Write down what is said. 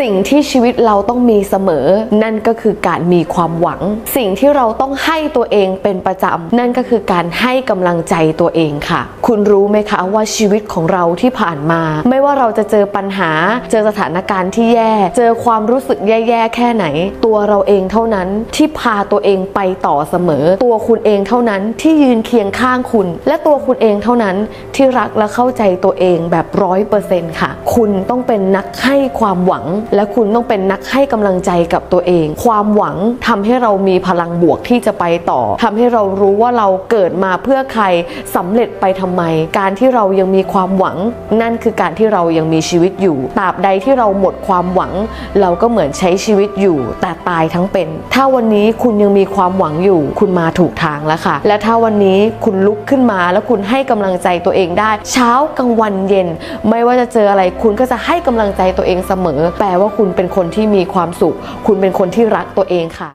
สิ่งที่ชีวิตเราต้องมีเสมอ นั่นก็คือการมีความหวัง สิ่งที่เราต้องให้ตัวเองเป็นประจำ นั่นก็คือการให้กำลังใจตัวเองค่ะ คุณรู้ไหมคะว่าชีวิตของเราที่ผ่านมา ไม่ว่าเราจะเจอปัญหา เจอสถานการณ์ที่แย่ เจอความรู้สึกแย่ๆแค่ไหน ตัวเราเองเท่านั้นที่พาตัวเองไปต่อเสมอ ตัวคุณเองเท่านั้นที่ยืนเคียงข้างคุณ และตัวคุณเองเท่านั้นที่รักและเข้าใจตัวเองแบบร้อยเปอร์เซ็นต์ค่ะ คุณต้องเป็นนักให้ความหวังและคุณต้องเป็นนักให้กำลังใจกับตัวเอง ความหวังทำให้เรามีพลังบวกที่จะไปต่อทำให้เรารู้ว่าเราเกิดมาเพื่อใครสำเร็จไปทำไม การที่เรายังมีความหวัง นั่นคือการที่เรายังมีชีวิตอยู่ตราบใดที่เราหมดความหวัง เราก็เหมือนใช้ชีวิตอยู่ แต่ตายทั้งเป็น ถ้าวันนี้คุณยังมีความหวังอยู่ คุณมาถูกทางแล้วค่ะ และถ้าวันนี้คุณลุกขึ้นมาแล้วคุณให้กำลังใจตัวเองได้ เช้ากลางวันเย็น ไม่ว่าจะเจออะไรคุณก็จะให้กำลังใจตัวเองเสมอแปลว่าคุณเป็นคนที่มีความสุข คุณเป็นคนที่รักตัวเองค่ะ